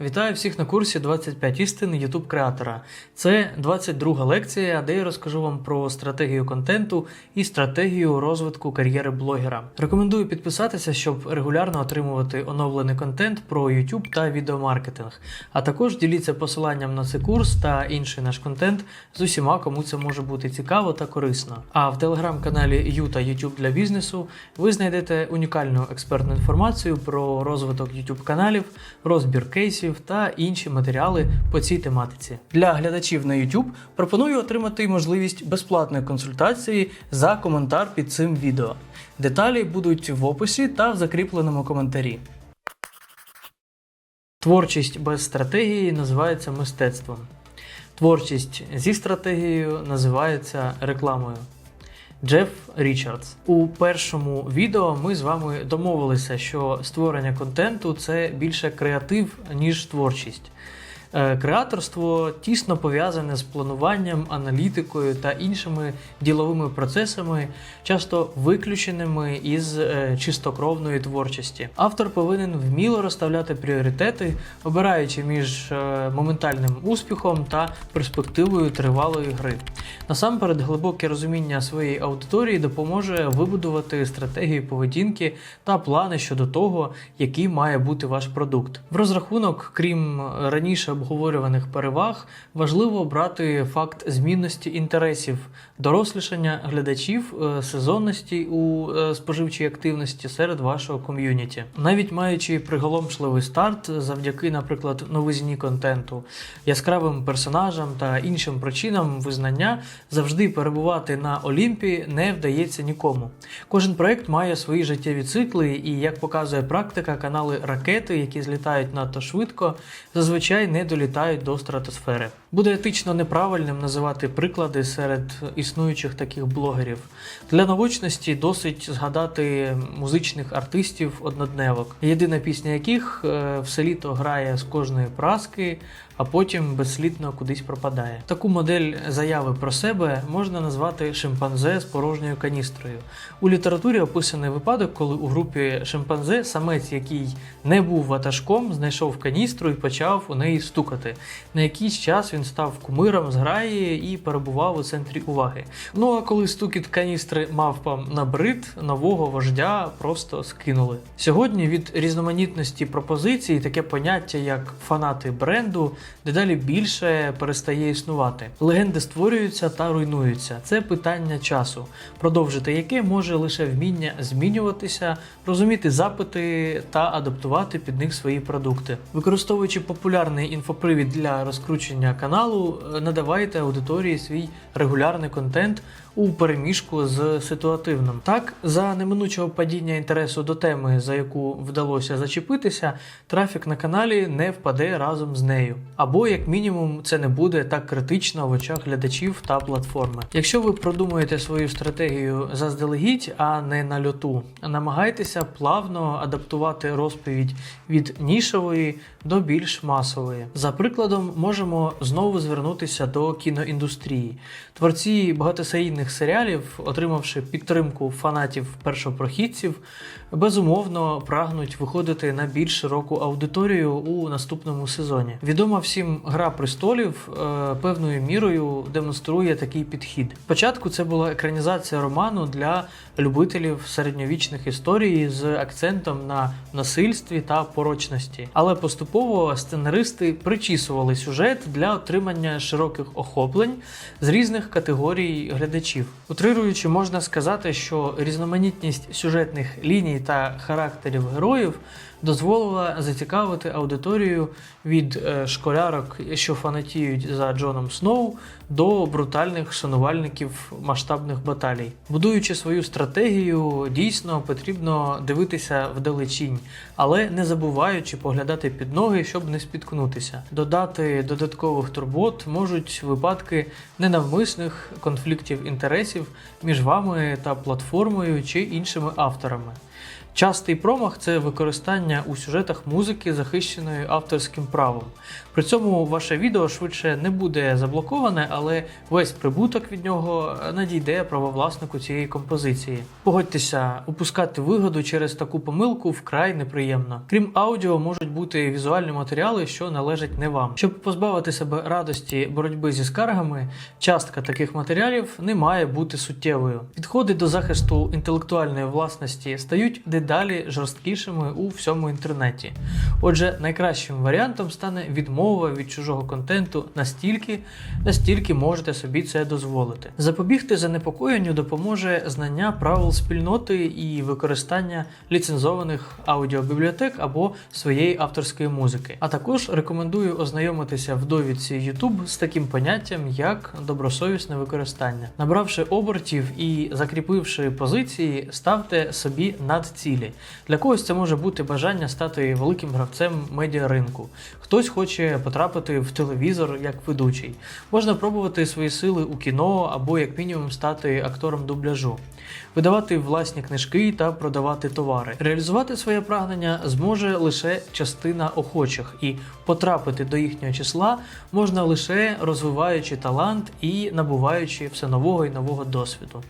Вітаю всіх на курсі 25 істин YouTube креатора. Це 22 лекція, де я розкажу вам про стратегію контенту і стратегію розвитку кар'єри блогера. Рекомендую підписатися, щоб регулярно отримувати оновлений контент про YouTube та відеомаркетинг. А також діліться посиланням на цей курс та інший наш контент з усіма, кому це може бути цікаво та корисно. А в телеграм-каналі Ю та YouTube для бізнесу ви знайдете унікальну експертну інформацію про розвиток YouTube каналів, розбір кейсів та інші матеріали по цій тематиці. Для глядачів на YouTube пропоную отримати можливість безплатної консультації за коментар під цим відео. Деталі будуть в описі та в закріпленому коментарі. Творчість без стратегії називається мистецтвом. Творчість зі стратегією називається рекламою. Джеф Річардс. У першому відео ми з вами домовилися, що створення контенту це більше креатив, ніж творчість. Е, Креаторство тісно пов'язане з плануванням, аналітикою та іншими діловими процесами, часто виключеними із е, чистокровної творчості. Автор повинен вміло розставляти пріоритети, обираючи між е, моментальним успіхом та перспективою тривалої гри. Насамперед, глибоке розуміння своєї аудиторії допоможе вибудувати стратегію поведінки та плани щодо того, який має бути ваш продукт. В розрахунок, крім раніше обговорюваних переваг, важливо брати факт змінності інтересів, дорослішання глядачів, е, сезонності у е, споживчій активності серед вашого ком'юніті. Навіть маючи приголомшливий старт завдяки, наприклад, новизні контенту, яскравим персонажам та іншим причинам визнання, завжди перебувати на Олімпі не вдається нікому. Кожен проект має свої життєві цикли, і як показує практика, канали ракети, які злітають надто швидко, зазвичай не долітають до стратосфери. Буде етично неправильним називати приклади серед існуючих таких блогерів. Для научності досить згадати музичних артистів однодневок, єдина пісня яких е, все літо грає з кожної праски, а потім безслідно кудись пропадає. Таку модель заяви про себе можна назвати шимпанзе з порожньою каністрою. У літературі описаний випадок, коли у групі шимпанзе самець, який не був ватажком, знайшов каністру і почав у неї стукати. На якийсь час він став кумиром зграї і перебував у центрі уваги. Ну а коли стукіт каністри мавпам набрид, нового вождя просто скинули. Сьогодні від різноманітності пропозицій таке поняття, як фанати бренду, дедалі більше перестає існувати. Легенди створюються та руйнуються. Це питання часу, продовжити яке може лише вміння змінюватися, розуміти запити та адаптувати під них свої продукти. Використовуючи популярний інфопривід для розкручення каналу, е, надавайте аудиторії свій регулярний контент у переміжку з ситуативним. Так, за неминучого падіння інтересу до теми, за яку вдалося зачепитися, трафік на каналі не впаде разом з нею. Або, як мінімум, це не буде так критично в очах глядачів та платформи. Якщо ви продумуєте свою стратегію заздалегідь, а не на льоту, намагайтеся плавно адаптувати розповідь від нішової до більш масової. За прикладом, можемо знову звернутися до кіноіндустрії. Творці багатосерійних серіалів, отримавши підтримку фанатів першопрохідців, безумовно прагнуть виходити на більш широку аудиторію у наступному сезоні. Відома всім Гра престолів е, певною мірою демонструє такий підхід. Спочатку це була екранізація роману для любителів середньовічних історій з акцентом на насильстві та порочності. Але поступово сценаристи причісували сюжет для отримання широких охоплень з різних категорій глядачів. Утрируючи, можна сказати, що різноманітність сюжетних ліній та характерів героїв дозволила зацікавити аудиторію від е, школярок, що фанатіють за Джоном Сноу, до брутальних шанувальників масштабних баталій. Будуючи свою стратегію, дійсно потрібно дивитися вдалечінь, але не забуваючи поглядати під ноги, щоб не спіткнутися. Додати додаткових турбот можуть випадки ненавмисних конфліктів інтересів між вами та платформою чи іншими авторами. Частий промах це використання у сюжетах музики, захищеної авторським правом. При цьому ваше відео швидше не буде заблоковане, але весь прибуток від нього надійде правовласнику цієї композиції. Погодьтеся, упускати вигоду через таку помилку вкрай неприємно. Крім аудіо, можуть бути візуальні матеріали, що належать не вам. Щоб позбавити себе радості боротьби зі скаргами, частка таких матеріалів не має бути суттєвою. Підходи до захисту інтелектуальної власності стають дедалі жорсткішими у всьому інтернеті. Отже, найкращим варіантом стане відмова від чужого контенту настільки, настільки можете собі це дозволити. Запобігти занепокоєнню допоможе знання правил спільноти і використання ліцензованих аудіобібліотек або своєї авторської музики. А також рекомендую ознайомитися в довідці YouTube з таким поняттям, як добросовісне використання. Набравши обертів і закріпивши позиції, ставте собі надцілі. Для когось це може бути бажання стати великим гравцем медіаринку. Хтось хоче потрапити в телевізор як ведучий. Можна пробувати свої сили у кіно або, як мінімум, стати актором дубляжу, видавати власні книжки та продавати товари. Реалізувати своє прагнення зможе лише частина охочих, і потрапити до їхнього числа можна лише розвиваючи талант і набуваючи все нового і нового досвіду.